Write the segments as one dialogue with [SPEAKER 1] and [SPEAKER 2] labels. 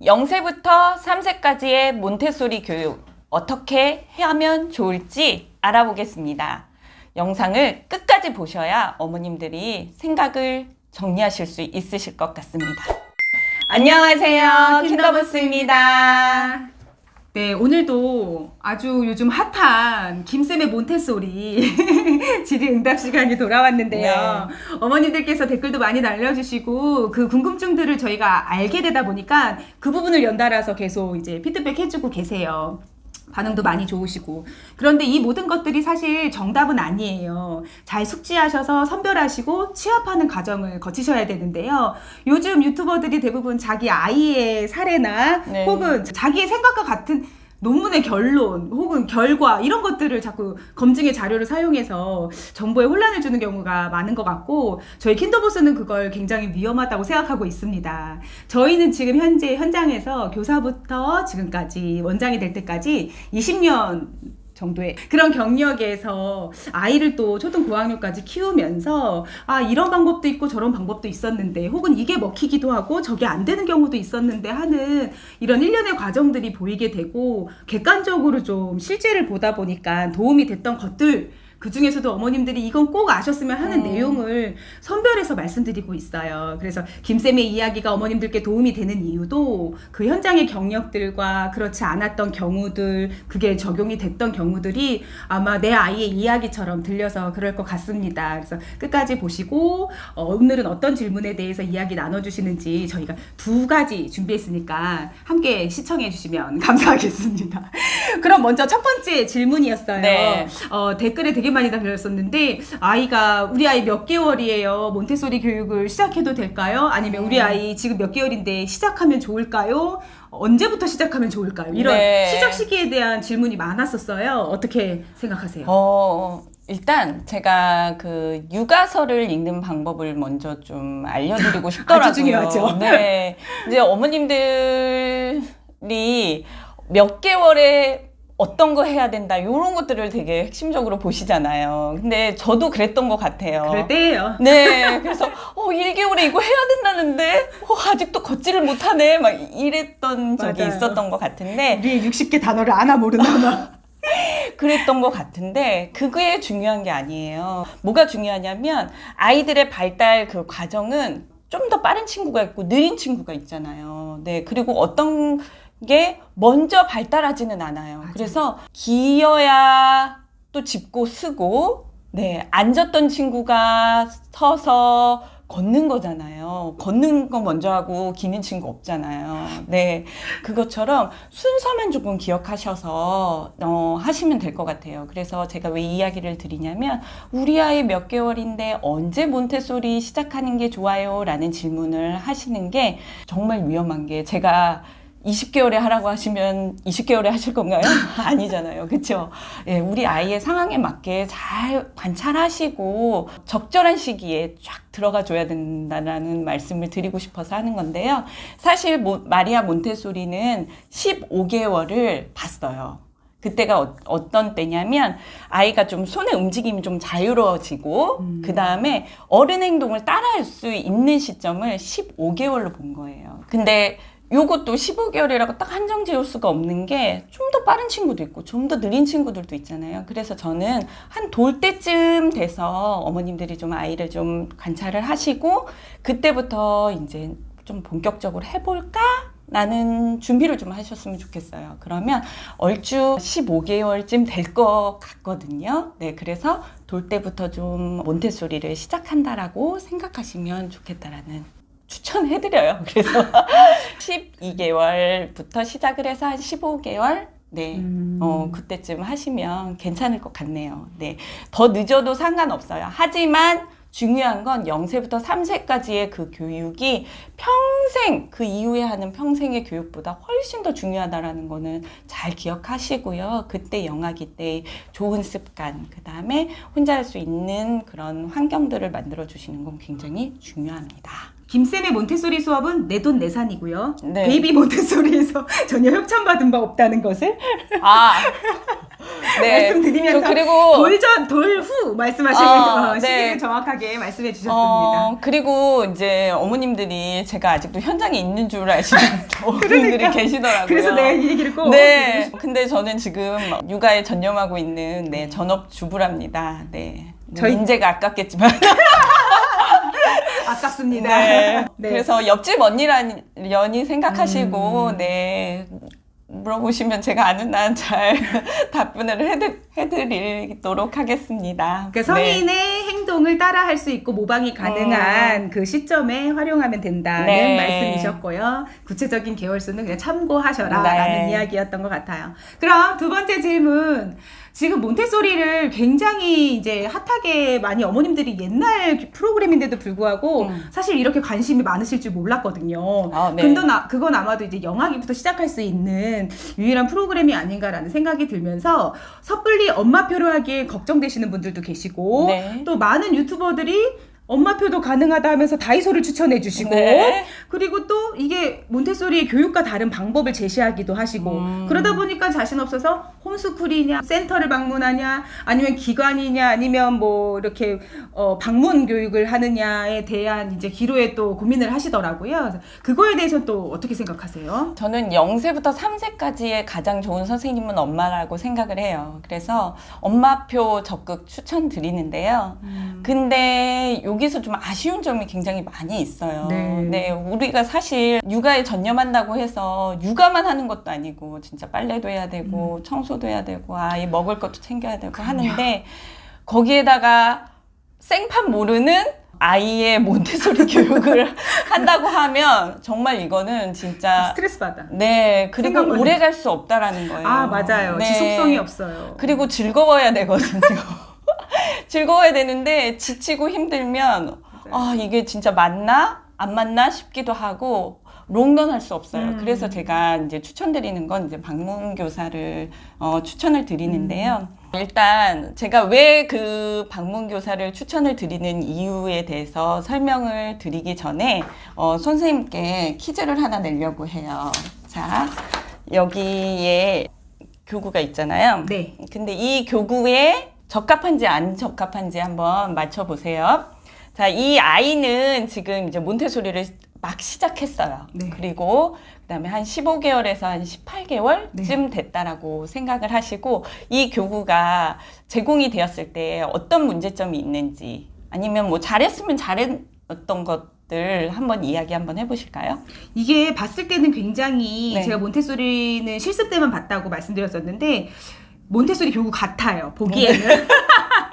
[SPEAKER 1] 0세부터 3세까지의 몬테소리 교육 어떻게 하면 좋을지 알아보겠습니다. 영상을 끝까지 보셔야 어머님들이 생각을 정리하실 수 있으실 것 같습니다. 안녕하세요. 킨더버스입니다.
[SPEAKER 2] 네, 오늘도 아주 요즘 핫한 김쌤의 몬테소리 질의응답 시간이 돌아왔는데요. 어머님들께서 댓글도 많이 날려주시고 그 궁금증들을 저희가 알게 되다 보니까 그 부분을 연달아서 계속 이제 피드백 해주고 계세요. 반응도 많이 좋으시고. 그런데 이 모든 것들이 사실 정답은 아니에요. 잘 숙지하셔서 선별하시고 취합하는 과정을 거치셔야 되는데요. 요즘 유튜버들이 대부분 자기 아이의 사례나
[SPEAKER 1] 네.
[SPEAKER 2] 혹은 자기의 생각과 같은 논문의 결론 혹은 결과 이런 것들을 자꾸 검증의 자료를 사용해서 정보에 혼란을 주는 경우가 많은 것 같고 저희 킨더보스는 그걸 굉장히 위험하다고 생각하고 있습니다. 저희는 지금 현재 현장에서 교사부터 지금까지 원장이 될 때까지 20년 정도의 그런 경력에서 아이를 또 초등 고학년까지 키우면서 아 이런 방법도 있고 저런 방법도 있었는데 혹은 이게 먹히기도 하고 저게 안 되는 경우도 있었는데 하는 이런 일련의 과정들이 보이게 되고 객관적으로 좀 실제를 보다 보니까 도움이 됐던 것들 그 중에서도 어머님들이 이건 꼭 아셨으면 하는
[SPEAKER 1] 음.
[SPEAKER 2] 내용을 선별해서 말씀드리고 있어요. 그래서 김쌤의 이야기가 어머님들께 도움이 되는 이유도 그 현장의 경력들과 그렇지 않았던 경우들, 그게 적용이 됐던 경우들이 아마 내 아이의 이야기처럼 들려서 그럴 것 같습니다. 그래서 끝까지 보시고 어, 오늘은 어떤 질문에 대해서 이야기 나눠주시는지 저희가 두 가지 준비했으니까 함께 시청해 주시면 감사하겠습니다. 그럼 먼저 첫 번째 질문이었어요.
[SPEAKER 1] 네.
[SPEAKER 2] 어, 댓글에 되게 많이 달렸었는데 아이가 우리 아이 몇 개월이에요? 몬테소리 교육을 시작해도 될까요? 아니면 우리
[SPEAKER 1] 음.
[SPEAKER 2] 아이 지금 몇 개월인데 시작하면 좋을까요? 언제부터 시작하면 좋을까요? 이런
[SPEAKER 1] 네.
[SPEAKER 2] 시작 시기에 대한 질문이 많았었어요. 어떻게 생각하세요?
[SPEAKER 1] 어, 일단 제가 그 육아서를 읽는 방법을 먼저 좀 알려드리고 싶더라고요.
[SPEAKER 2] 아주 중요하죠.
[SPEAKER 1] 네. 이제 어머님들이 몇 개월에 어떤 거 해야 된다, 이런 것들을 되게 핵심적으로 보시잖아요. 근데 저도 그랬던 것 같아요.
[SPEAKER 2] 그럴 때예요.
[SPEAKER 1] 네, 그래서 어 1개월에 이거 해야 된다는데 어, 아직도 걷지를 못하네 막 이랬던 적이
[SPEAKER 2] 맞아요.
[SPEAKER 1] 있었던 것 같은데
[SPEAKER 2] 우리 60개 단어를 아나 모르나 봐.
[SPEAKER 1] 그랬던 것 같은데 그게 중요한 게 아니에요. 뭐가 중요하냐면 아이들의 발달 그 과정은 좀 더 빠른 친구가 있고 느린 친구가 있잖아요. 네, 그리고 어떤 게 먼저 발달하지는 않아요.
[SPEAKER 2] 맞아요.
[SPEAKER 1] 그래서 기어야 또 짚고 쓰고 네, 앉았던 친구가 서서 걷는 거잖아요. 걷는 거 먼저 하고 기는 친구 없잖아요. 네. 그것처럼 순서만 조금 기억하셔서 어, 하시면 될 것 같아요. 그래서 제가 왜이 이야기를 드리냐면 우리 아이 몇 개월인데 언제 몬테소리 시작하는 게 좋아요? 라는 질문을 하시는 게 정말 위험한 게 제가 20개월에 하라고 하시면 20개월에 하실 건가요? 아니잖아요. 그렇죠? 예, 우리 아이의 상황에 맞게 잘 관찰하시고 적절한 시기에 쫙 들어가 줘야 된다는 말씀을 드리고 싶어서 하는 건데요. 사실 모- 마리아 몬테소리는 15개월을 봤어요. 그때가 어, 떤 때냐면 아이가 좀 손의 움직임이 좀 자유로워지고
[SPEAKER 2] 음.
[SPEAKER 1] 그 다음에 어른 행동을 따라할 수 있는 시점을 15개월로 본 거예요. 근데 요것도 15개월이라고 딱 한정 지을 수가 없는 게 좀 더 빠른 친구도 있고 좀 더 느린 친구들도 있잖아요. 그래서 저는 한 돌 때쯤 돼서 어머님들이 좀 아이를 좀 관찰을 하시고 그때부터 이제 좀 본격적으로 해볼까? 라는 준비를 좀 하셨으면 좋겠어요. 그러면 얼추 15개월쯤 될 것 같거든요. 네, 그래서 돌 때부터 좀 몬테소리를 시작한다라고 생각하시면 좋겠다라는 추천해드려요. 그래서 12개월부터 시작을 해서 한 15개월? 네.
[SPEAKER 2] 음.
[SPEAKER 1] 어, 그때쯤 하시면 괜찮을 것 같네요. 네. 더 늦어도 상관없어요. 하지만 중요한 건 0세부터 3세까지의 그 교육이 평생, 그 이후에 하는 평생의 교육보다 훨씬 더 중요하다라는 거는 잘 기억하시고요. 그때 영아기 때 좋은 습관, 그 다음에 혼자 할 수 있는 그런 환경들을 만들어 주시는 건 굉장히 중요합니다.
[SPEAKER 2] 김쌤의 몬테소리 수업은 내 돈 내산이고요.
[SPEAKER 1] 네.
[SPEAKER 2] 베이비 몬테소리에서 전혀 협찬받은 바 없다는 것을
[SPEAKER 1] 아,
[SPEAKER 2] 말씀드리면서
[SPEAKER 1] 저 그리고
[SPEAKER 2] 돌전 돌 후 말씀하시는
[SPEAKER 1] 아,
[SPEAKER 2] 어,
[SPEAKER 1] 네.
[SPEAKER 2] 시기를 정확하게 말씀해 주셨습니다.
[SPEAKER 1] 어, 그리고 이제 어머님들이 제가 아직도 현장에 있는 줄 아시는 어머님들이
[SPEAKER 2] 그러니까.
[SPEAKER 1] 계시더라고요.
[SPEAKER 2] 그래서 내가 이 얘기를 꼭
[SPEAKER 1] 네. 근데 저는 지금 육아에 전념하고 있는 네, 전업 주부랍니다. 네.
[SPEAKER 2] 저희-
[SPEAKER 1] 인재가 아깝겠지만.
[SPEAKER 2] 아깝습니다.
[SPEAKER 1] 네.
[SPEAKER 2] 네.
[SPEAKER 1] 그래서 옆집 언니라니 생각하시고
[SPEAKER 2] 음.
[SPEAKER 1] 네. 물어보시면 제가 아는 한 잘 답변을 해드, 해드리도록 하겠습니다.
[SPEAKER 2] 그러니까 성인의 행동을 따라할 수 있고 모방이 가능한 그 시점에 활용하면 된다는
[SPEAKER 1] 네.
[SPEAKER 2] 말씀이셨고요. 구체적인 개월 수는 그냥 참고하셔라라는
[SPEAKER 1] 네.
[SPEAKER 2] 이야기였던 것 같아요. 그럼 두 번째 질문. 지금 몬테소리를 굉장히 이제 핫하게 많이 어머님들이 옛날 프로그램인데도 불구하고
[SPEAKER 1] 음.
[SPEAKER 2] 사실 이렇게 관심이 많으실 줄 몰랐거든요.
[SPEAKER 1] 아, 네.
[SPEAKER 2] 근데 나, 그건 아마도 이제 영아기부터 시작할 수 있는 유일한 프로그램이 아닌가라는 생각이 들면서 섣불리 엄마표로 하기에 걱정되시는 분들도 계시고
[SPEAKER 1] 네.
[SPEAKER 2] 또 많은 유튜버들이 엄마표도 가능하다 하면서 다이소를 추천해 주시고
[SPEAKER 1] 네.
[SPEAKER 2] 그리고 또 이게 몬테소리의 교육과 다른 방법을 제시하기도 하시고
[SPEAKER 1] 음.
[SPEAKER 2] 그러다 보니까 자신 없어서 홈스쿨이냐 센터를 방문하냐 아니면 기관이냐 아니면 뭐 이렇게 어 방문 교육을 하느냐에 대한 이제 기로에 또 고민을 하시더라고요. 그거에 대해서 또 어떻게 생각하세요?
[SPEAKER 1] 저는 0세부터 3세까지의 가장 좋은 선생님은 엄마라고 생각을 해요. 그래서 엄마표 적극 추천드리는데요. 근데 여기서 좀 아쉬운 점이 굉장히 많이 있어요.
[SPEAKER 2] 네.
[SPEAKER 1] 우리가 사실 육아에 전념한다고 해서 육아만 하는 것도 아니고 진짜 빨래도 해야 되고 청소 도 해야 되고 아이 먹을 것도 챙겨야 되고
[SPEAKER 2] 그럼요.
[SPEAKER 1] 하는데 거기에다가 생판 모르는 아이의 몬테소리 교육을 한다고 하면 정말 이거는 진짜
[SPEAKER 2] 스트레스 받아.
[SPEAKER 1] 네 그리고 오래 갈 수 없다라는 거예요.
[SPEAKER 2] 아 맞아요.
[SPEAKER 1] 네.
[SPEAKER 2] 지속성이 없어요.
[SPEAKER 1] 그리고 즐거워야 되거든요. 즐거워야 되는데 지치고 힘들면 아 이게 진짜 맞나 안 맞나 싶기도 하고 롱런 할 수 없어요.
[SPEAKER 2] 음.
[SPEAKER 1] 그래서 제가 이제 추천드리는 건 이제 방문 교사를 어, 추천을 드리는데요. 일단 제가 왜 그 방문 교사를 추천을 드리는 이유에 대해서 설명을 드리기 전에 어, 선생님께 퀴즈를 하나 내려고 해요. 자 여기에 교구가 있잖아요.
[SPEAKER 2] 네.
[SPEAKER 1] 근데 이 교구에 적합한지 안 적합한지 한번 맞춰보세요. 자, 이 아이는 지금 이제 몬테소리를 막 시작했어요.
[SPEAKER 2] 네.
[SPEAKER 1] 그리고 그다음에 한 15개월에서 한 18개월쯤
[SPEAKER 2] 네.
[SPEAKER 1] 됐다라고 생각을 하시고 이 교구가 제공이 되었을 때 어떤 문제점이 있는지 아니면 뭐 잘했으면 잘했던 것 들 한번 이야기 한번 해보실까요?
[SPEAKER 2] 이게 봤을 때는 굉장히
[SPEAKER 1] 네.
[SPEAKER 2] 제가 몬테소리는 실습 때만 봤다고 말씀드렸었는데 몬테소리 교구 같아요 보기에는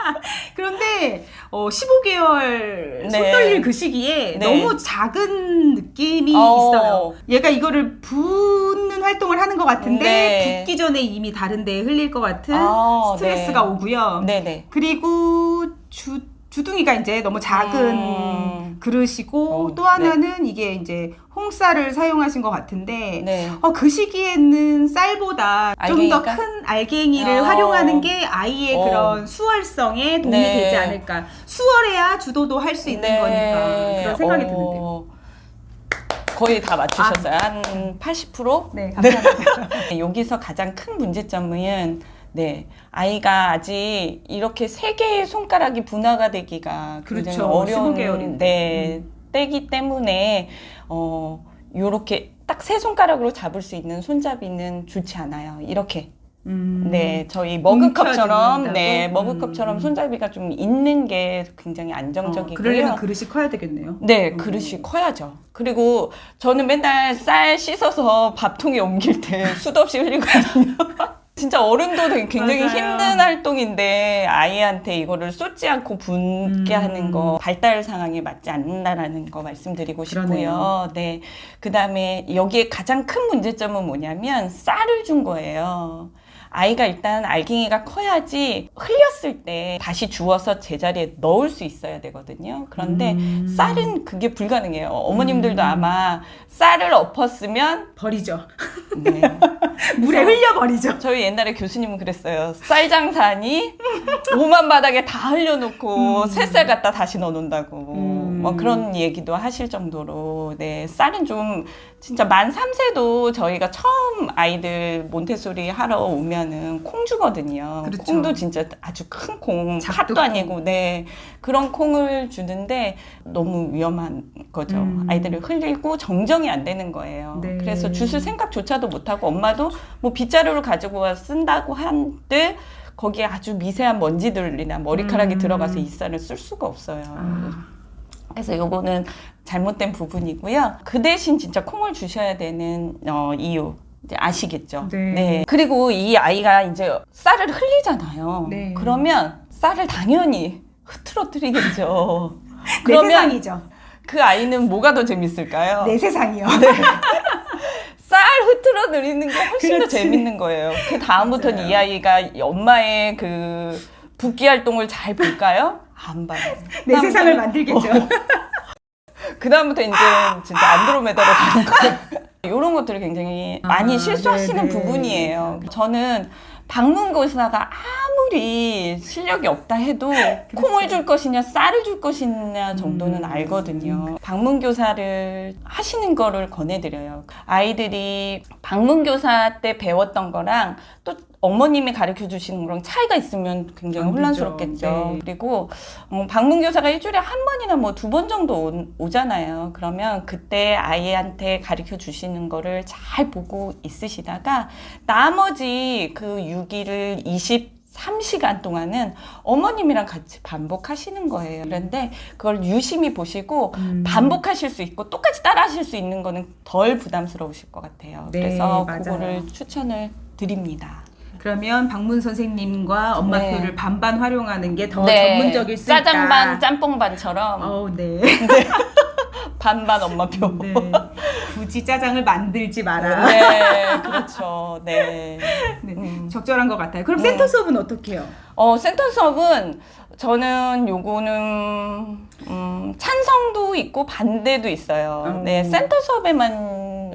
[SPEAKER 2] 그런데 어, 15개월 손
[SPEAKER 1] 네.
[SPEAKER 2] 떨릴 그 시기에
[SPEAKER 1] 네.
[SPEAKER 2] 너무 작은 느낌이
[SPEAKER 1] 어.
[SPEAKER 2] 있어요 얘가 이거를 붓는 활동을 하는 것 같은데
[SPEAKER 1] 네.
[SPEAKER 2] 붓기 전에 이미 다른 데에 흘릴 것 같은
[SPEAKER 1] 아,
[SPEAKER 2] 스트레스가
[SPEAKER 1] 네.
[SPEAKER 2] 오고요
[SPEAKER 1] 네네.
[SPEAKER 2] 그리고 주, 주둥이가 이제 너무 작은
[SPEAKER 1] 음.
[SPEAKER 2] 그릇이고
[SPEAKER 1] 어,
[SPEAKER 2] 또 하나는 이게 이제 홍쌀을 사용하신 것 같은데
[SPEAKER 1] 네.
[SPEAKER 2] 어, 그 시기에는 쌀보다 좀 더? 큰 알갱이를
[SPEAKER 1] 어.
[SPEAKER 2] 활용하는 게 아이의
[SPEAKER 1] 어.
[SPEAKER 2] 그런 수월성에 도움이
[SPEAKER 1] 네.
[SPEAKER 2] 되지 않을까. 수월해야 주도도 할 수 있는
[SPEAKER 1] 네.
[SPEAKER 2] 거니까 그런 생각이
[SPEAKER 1] 어,
[SPEAKER 2] 드는데요.
[SPEAKER 1] 거의 다 맞추셨어요. 한 80%?
[SPEAKER 2] 네, 감사합니다.
[SPEAKER 1] 여기서 가장 큰 문제점은 네 아이가 아직 이렇게 세 개의 손가락이 분화가 되기가 굉장히
[SPEAKER 2] 그렇죠.
[SPEAKER 1] 어려운
[SPEAKER 2] 15개월인데.
[SPEAKER 1] 네, 때기 때문에 어 요렇게 딱 세 손가락으로 잡을 수 있는 손잡이는 좋지 않아요. 이렇게
[SPEAKER 2] 음.
[SPEAKER 1] 네, 저희 머그컵처럼? 네
[SPEAKER 2] 음.
[SPEAKER 1] 머그컵처럼 손잡이가 좀 있는 게 굉장히
[SPEAKER 2] 어,
[SPEAKER 1] 안정적이고요.
[SPEAKER 2] 그러려면 그릇이 커야 되겠네요.
[SPEAKER 1] 네,
[SPEAKER 2] 음.
[SPEAKER 1] 그릇이 커야죠. 그리고 저는 맨날 쌀 씻어서 밥통에 옮길 때 수도 없이 흘리거든요. 진짜 어른도 되게 굉장히
[SPEAKER 2] 맞아요.
[SPEAKER 1] 힘든 활동인데 아이한테 이거를 쏟지 않고 붓게
[SPEAKER 2] 음.
[SPEAKER 1] 하는 거 발달 상황에 맞지 않는다라는 거 말씀드리고 싶고요.
[SPEAKER 2] 그러네요.
[SPEAKER 1] 네. 그다음에 여기에 가장 큰 문제점은 뭐냐면 쌀을 준 거예요. 아이가 일단 알갱이가 커야지 흘렸을 때 다시 주워서 제자리에 넣을 수 있어야 되거든요. 그런데
[SPEAKER 2] 음.
[SPEAKER 1] 쌀은 그게 불가능해요. 어머님들도
[SPEAKER 2] 음.
[SPEAKER 1] 아마 쌀을 엎었으면
[SPEAKER 2] 버리죠.
[SPEAKER 1] 네.
[SPEAKER 2] 물에 흘려 버리죠.
[SPEAKER 1] 저희 옛날에 교수님은 그랬어요. 쌀 장사니 오만 바닥에 다 흘려놓고
[SPEAKER 2] 음.
[SPEAKER 1] 새쌀 갖다 다시 넣어놓는다고.
[SPEAKER 2] 음.
[SPEAKER 1] 뭐 그런 얘기도 하실 정도로 네 쌀은 좀 진짜 만 3세도 저희가 처음 아이들 몬테소리 하러 오면은 콩 주거든요.
[SPEAKER 2] 그렇죠.
[SPEAKER 1] 콩도 진짜 아주 큰 콩, 팥도 아니고 네 그런 콩을 주는데 너무 위험한 거죠.
[SPEAKER 2] 음.
[SPEAKER 1] 아이들을 흘리고 정정이 안 되는 거예요.
[SPEAKER 2] 네.
[SPEAKER 1] 그래서 주술 생각조차도 못 하고 엄마도 뭐 빗자루를 가지고 와 쓴다고 한들 거기에 아주 미세한 먼지들이나 머리카락이
[SPEAKER 2] 음.
[SPEAKER 1] 들어가서 이 쌀을 쓸 수가 없어요.
[SPEAKER 2] 아.
[SPEAKER 1] 그래서 요거는 잘못된 부분이고요. 그 대신 진짜 콩을 주셔야 되는 어, 이유 아시겠죠?
[SPEAKER 2] 네.
[SPEAKER 1] 그리고 이 아이가 이제 쌀을 흘리잖아요.
[SPEAKER 2] 네.
[SPEAKER 1] 그러면 쌀을 당연히 흐트러뜨리겠죠.
[SPEAKER 2] 내
[SPEAKER 1] 그러면
[SPEAKER 2] 세상이죠.
[SPEAKER 1] 그 아이는 뭐가 더 재밌을까요?
[SPEAKER 2] 내 세상이요.
[SPEAKER 1] 쌀 흐트러뜨리는 게 훨씬 더
[SPEAKER 2] 그렇지.
[SPEAKER 1] 재밌는 거예요. 그 다음부터는. 이 아이가 엄마의 그 붓기 활동을 잘 볼까요? 안 봐요.
[SPEAKER 2] 내 세상을 만들겠죠.
[SPEAKER 1] 그 다음부터 이제 진짜 안드로메다로 가는 거예요. 이런 것들을 굉장히 많이
[SPEAKER 2] 아,
[SPEAKER 1] 실수하시는
[SPEAKER 2] 네네.
[SPEAKER 1] 부분이에요. 저는 방문교사가 아무리 실력이 없다 해도 콩을 줄 것이냐 쌀을 줄 것이냐 정도는
[SPEAKER 2] 음.
[SPEAKER 1] 알거든요. 방문교사를 하시는 거를 권해드려요. 아이들이 방문교사 때 배웠던 거랑 또 어머님이 가르쳐 주시는 거랑 차이가 있으면 굉장히
[SPEAKER 2] 안 되죠.
[SPEAKER 1] 혼란스럽겠죠.
[SPEAKER 2] 네.
[SPEAKER 1] 그리고 어, 방문 교사가 일주일에 한 번이나 뭐 두 번 정도 오, 오잖아요. 그러면 그때 아이한테 가르쳐 주시는 거를 잘 보고 있으시다가 나머지 그 6일을 23시간 동안은 어머님이랑 같이 반복하시는 거예요. 그런데 그걸 유심히 보시고
[SPEAKER 2] 음.
[SPEAKER 1] 반복하실 수 있고 똑같이 따라 하실 수 있는 거는 덜 부담스러우실 것 같아요.
[SPEAKER 2] 네,
[SPEAKER 1] 그래서
[SPEAKER 2] 맞아요.
[SPEAKER 1] 그거를 추천을 드립니다.
[SPEAKER 2] 그러면 방문 선생님과 엄마표를
[SPEAKER 1] 네.
[SPEAKER 2] 반반 활용하는 게더
[SPEAKER 1] 네,
[SPEAKER 2] 전문적일 수 있다.
[SPEAKER 1] 짜장 반, 짬뽕 반처럼
[SPEAKER 2] 어, 네.
[SPEAKER 1] 반반 엄마표.
[SPEAKER 2] 네. 굳이 짜장을 만들지 마라.
[SPEAKER 1] 네, 그렇죠. 네.
[SPEAKER 2] 네.
[SPEAKER 1] 음.
[SPEAKER 2] 적절한 것 같아요. 그럼
[SPEAKER 1] 음.
[SPEAKER 2] 센터 수업은 어떻게 해요?
[SPEAKER 1] 어, 센터 수업은 저는 요거는 음, 찬성도 있고 반대도 있어요.
[SPEAKER 2] 어.
[SPEAKER 1] 네, 센터 수업에만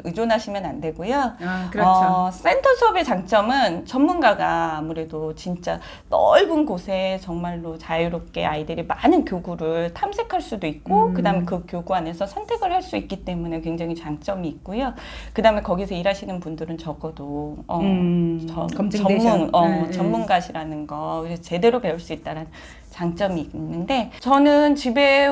[SPEAKER 1] 의존하시면 안 되고요.
[SPEAKER 2] 아, 그렇죠.
[SPEAKER 1] 어, 센터 수업의 장점은 전문가가 아무래도 진짜 넓은 곳에 정말로 자유롭게 아이들이 많은 교구를 탐색할 수도 있고,
[SPEAKER 2] 음.
[SPEAKER 1] 그 다음에 그 교구 안에서 선택을 할 수 있기 때문에 굉장히 장점이 있고요. 그 다음에 거기서 일하시는 분들은 적어도, 어,
[SPEAKER 2] 음,
[SPEAKER 1] 저-. 전문, 어,
[SPEAKER 2] 네, 네.
[SPEAKER 1] 전문가시라는 거, 제대로 배울 수 있다는 장점이 있는데, 저는 집에,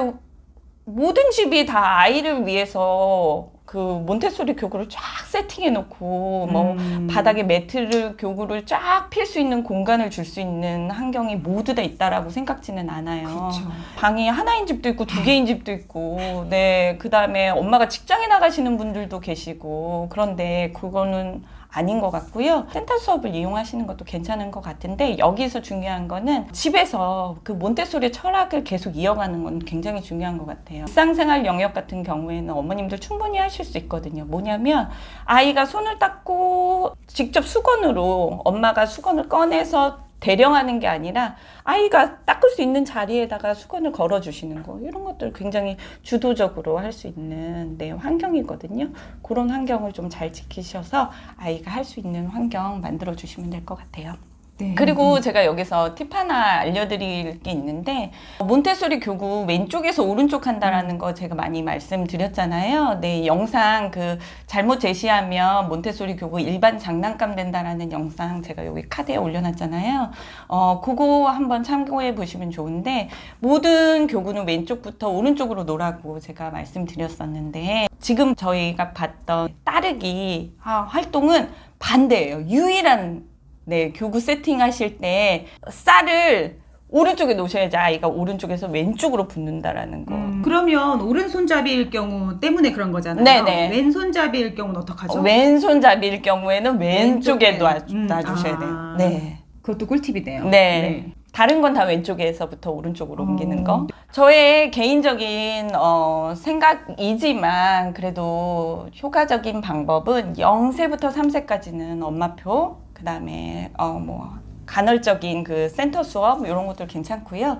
[SPEAKER 1] 모든 집이 다 아이를 위해서 그 몬테소리 교구를 쫙 세팅해 놓고, 뭐,
[SPEAKER 2] 음.
[SPEAKER 1] 바닥에 매트를 교구를 쫙 필 수 있는 공간을 줄 수 있는 환경이 모두 다 있다라고 생각지는 않아요.
[SPEAKER 2] 그렇죠.
[SPEAKER 1] 방이 하나인 집도 있고 두 개인 집도 있고, 네, 그 다음에 엄마가 직장에 나가시는 분들도 계시고, 그런데 그거는 아닌 것 같고요. 센터 수업을 이용하시는 것도 괜찮은 것 같은데, 여기서 중요한 거는 집에서 그 몬테소리 철학을 계속 이어가는 건 굉장히 중요한 것 같아요. 일상생활 영역 같은 경우에는 어머님들 충분히 하실 수 있거든요. 뭐냐면, 아이가 손을 닦고 직접 수건으로 엄마가 수건을 꺼내서 대령하는 게 아니라 아이가 닦을 수 있는 자리에다가 수건을 걸어 주시는 거 이런 것들 굉장히 주도적으로 할 수 있는 네, 환경이거든요. 그런 환경을 좀 잘 지키셔서 아이가 할 수 있는 환경 만들어 주시면 될 것 같아요.
[SPEAKER 2] 네.
[SPEAKER 1] 그리고 제가 여기서 팁 하나 알려드릴 게 있는데 몬테소리 교구 왼쪽에서 오른쪽 한다라는 거 제가 많이 말씀드렸잖아요. 네, 영상 그 잘못 제시하면 몬테소리 교구 일반 장난감 된다라는 영상 제가 여기 카드에 올려놨잖아요. 어, 그거 한번 참고해 보시면 좋은데 모든 교구는 왼쪽부터 오른쪽으로 놓으라고 제가 말씀드렸었는데 지금 저희가 봤던 따르기 아, 활동은 반대예요. 유일한 네, 교구 세팅하실 때 쌀을 오른쪽에 놓으셔야지 아이가 오른쪽에서 왼쪽으로 붙는다라는 거.
[SPEAKER 2] 음, 그러면 오른손잡이일 경우 때문에 그런 거잖아요.
[SPEAKER 1] 네네.
[SPEAKER 2] 왼손잡이일 경우는 어떡하죠?
[SPEAKER 1] 어, 왼손잡이일 경우에는 왼쪽에
[SPEAKER 2] 왼쪽에.
[SPEAKER 1] 놔,
[SPEAKER 2] 음,
[SPEAKER 1] 놔주셔야
[SPEAKER 2] 아.
[SPEAKER 1] 돼요. 네.
[SPEAKER 2] 그것도 꿀팁이네요.
[SPEAKER 1] 네. 다른 건 다 왼쪽에서부터 오른쪽으로
[SPEAKER 2] 어.
[SPEAKER 1] 옮기는 거. 저의 개인적인 어, 생각이지만 그래도 효과적인 방법은 0세부터 3세까지는 엄마표, 그 다음에 어, 뭐 간헐적인 그 센터 수업 이런 것들 괜찮고요.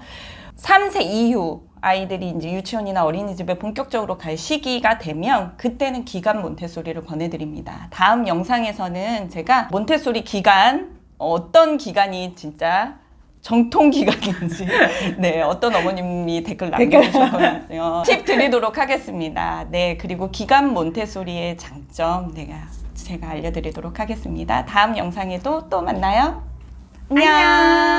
[SPEAKER 1] 3세 이후 아이들이 이제 유치원이나 어린이집에 본격적으로 갈 시기가 되면 그때는 기간 몬테소리를 권해드립니다. 다음 영상에서는 제가 몬테소리 기간 어떤 기간이 진짜 정통 기각인지 네 어떤 어머님이 댓글
[SPEAKER 2] 댓글.
[SPEAKER 1] 남겨주셨거든요. 팁 드리도록 하겠습니다. 네 그리고 기간 몬테소리의 장점 내가 제가 알려드리도록 하겠습니다. 다음 영상에도 또 만나요. 안녕.